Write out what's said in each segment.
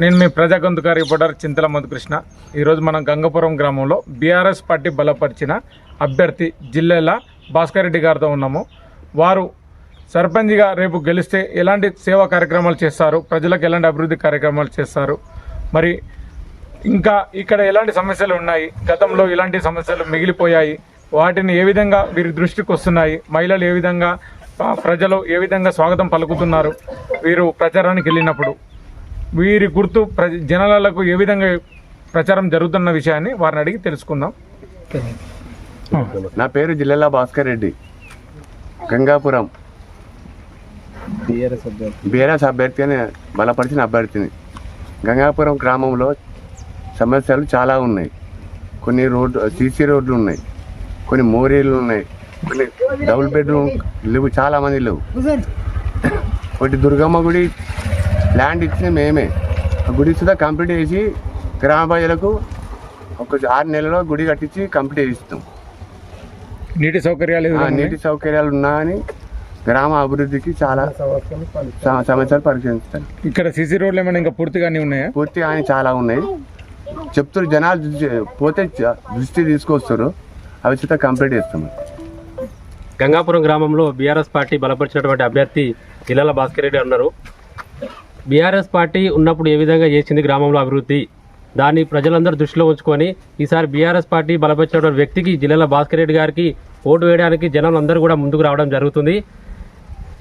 నేను మీ ప్రజాగొంతుక రిపోర్టర్ చింతల మధుకృష్ణ. ఈరోజు మనం గంగపురం గ్రామంలో బీఆర్ఎస్ పార్టీ బలపరిచిన అభ్యర్థి జిల్లెల భాస్కర్ రెడ్డి గారితో ఉన్నాము. వారు సర్పంచ్గా రేపు గెలిస్తే ఎలాంటి సేవా కార్యక్రమాలు చేస్తారు? ప్రజలకు ఎలాంటి అభివృద్ధి కార్యక్రమాలు చేస్తారు? మరి ఇంకా ఇక్కడ ఎలాంటి సమస్యలు ఉన్నాయి? గతంలో ఇలాంటి సమస్యలు మిగిలిపోయాయి. వాటిని ఏ విధంగా వీరి దృష్టికి వస్తున్నాయి? మహిళలు ఏ విధంగా ప్రజలు ఏ విధంగా స్వాగతం పలుకుతున్నారు? వీరు ప్రచారానికి వెళ్ళినప్పుడు వీరి గుర్తు ప్రజ జనాలకు ఏ విధంగా ప్రచారం జరుగుతున్న విషయాన్ని వారిని అడిగి తెలుసుకుందాం. నా పేరు జిల్లెల భాస్కర్ రెడ్డి. గంగాపురం. బీఆర్ఎస్ అభ్యర్థి. అని బలపరిచిన అభ్యర్థిని. గంగాపురం గ్రామంలో సమస్యలు చాలా ఉన్నాయి. కొన్ని రోడ్డు సీసీ రోడ్లు ఉన్నాయి. కొన్ని మోరీలు ఉన్నాయి. కొన్ని డబుల్ బెడ్రూమ్ లేవు చాలా మంది లేవు. ఒకటి దుర్గమ్మ గుడి ల్యాండ్ ఇచ్చిన మేమే. ఆ గుడి సుధా కంప్లీట్ చేసి గ్రామ ప్రజలకు ఒక ఆరు నెలలో గుడి కట్టించి కంప్లీట్ చేయిస్తాం నీటి సౌకర్యాలు నీటి? సౌకర్యాలు ఉన్నాయని గ్రామ అభివృద్ధికి చాలా సమ- సమస్యలు పరిశీలిస్తాను ఇక్కడ సీసీ రోడ్లు ఏమైనా ఇంకా పూర్తిగానే ఉన్నాయా? పూర్తి ఆయన చాలా ఉన్నాయి. చెప్తారు జనాలు దృష్టి- పోతే దృష్టి తీసుకొస్తారు. అవి చేత కంప్లీట్ చేస్తాం. గంగాపురం గ్రామంలో బీఆర్ఎస్ పార్టీ బలపరిచినటువంటి అభ్యర్థి ఇలాల భాస్కర్ రెడ్డి అన్నారు. బీఆర్ఎస్ పార్టీ ఉన్నప్పుడు ఏ విధంగా చేసింది గ్రామంలో అభివృద్ధి? దాన్ని ప్రజలందరూ దృష్టిలో ఉంచుకొని ఈసారి బీఆర్ఎస్ పార్టీ బలపరిచినటువంటి వ్యక్తికి జిల్లాల భాస్కర్ రెడ్డి గారికి ఓటు వేయడానికి జనాలందరూ కూడా ముందుకు రావడం జరుగుతుంది.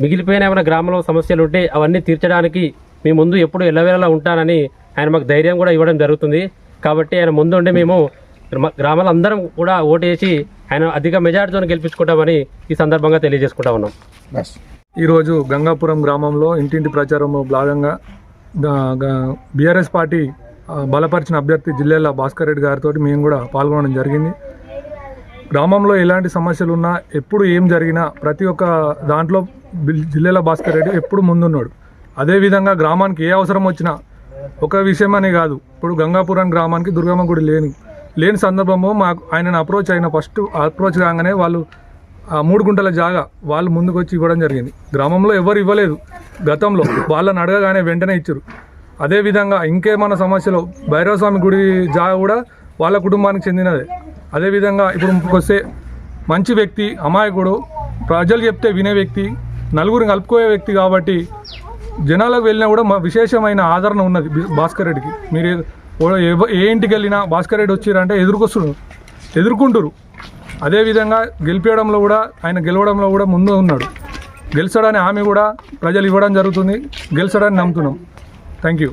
మిగిలిపోయిన ఏమైనా గ్రామంలో సమస్యలు ఉంటే అవన్నీ తీర్చడానికి మీ ముందు ఎప్పుడు ఎల్లవేళలా ఉంటానని ఆయన మాకు ధైర్యం కూడా ఇవ్వడం జరుగుతుంది. కాబట్టి ఆయన ముందుండి మేము గ్రామాలందరం కూడా ఓటేసి ఆయన అధిక మెజార్టీతో గెలిపించుకుంటామని ఈ సందర్భంగా తెలియజేసుకుంటా ఉన్నాం. ఈరోజు గంగాపురం గ్రామంలో ఇంటింటి ప్రచారంలో భాగంగా బీఆర్ఎస్ పార్టీ బలపరిచిన అభ్యర్థి జిల్లాల భాస్కర్ రెడ్డి గారితో మేము కూడా పాల్గొనడం జరిగింది. గ్రామంలో ఎలాంటి సమస్యలు ఉన్నా ఎప్పుడు ఏం జరిగినా ప్రతి ఒక్క దాంట్లో జిల్లేల జిల్లాల భాస్కర్ రెడ్డి ఎప్పుడు ముందున్నాడు. అదేవిధంగా గ్రామానికి ఏ అవసరం వచ్చినా ఒక విషయం అనే కాదు ఇప్పుడు గంగాపురం గ్రామానికి దుర్గమ్మ గుడి లేని లేని సందర్భంలో మాకు ఆయనను అప్రోచ్ అయిన ఫస్ట్ అప్రోచ్ కాగానే వాళ్ళు మూడు గుంటల జాగా వాళ్ళు ముందుకు వచ్చి ఇవ్వడం జరిగింది. గ్రామంలో ఎవరు ఇవ్వలేదు. గతంలో వాళ్ళని అడగగానే వెంటనే ఇచ్చారు. అదేవిధంగా ఇంకేమైనా సమస్యలు భైరవస్వామి గుడి జాగా కూడా వాళ్ళ కుటుంబానికి చెందినదే. అదేవిధంగా ఇప్పుడు వస్తే మంచి వ్యక్తి అమాయకుడు ప్రజలు చెప్తే వినే వ్యక్తి నలుగురిని కలుపుకోయే వ్యక్తి కాబట్టి జనాలకు వెళ్ళినా కూడా మా విశేషమైన ఆదరణ ఉన్నది భాస్కర్ రెడ్డికి. మీరు ఏ- ఇంటికి వెళ్ళినా భాస్కర్ రెడ్డి వచ్చిరంటే ఎదుర్కొస్తున్నారు. ఎదుర్కొంటారు అదేవిధంగా గెలిపించడంలో కూడా ఆయన గెలవడంలో కూడా ముందు ఉన్నాడు. గెలిచడానికి హామీ కూడా ప్రజలు ఇవ్వడం జరుగుతుంది. గెలిచడానికి నమ్ముతున్నాం. Thank you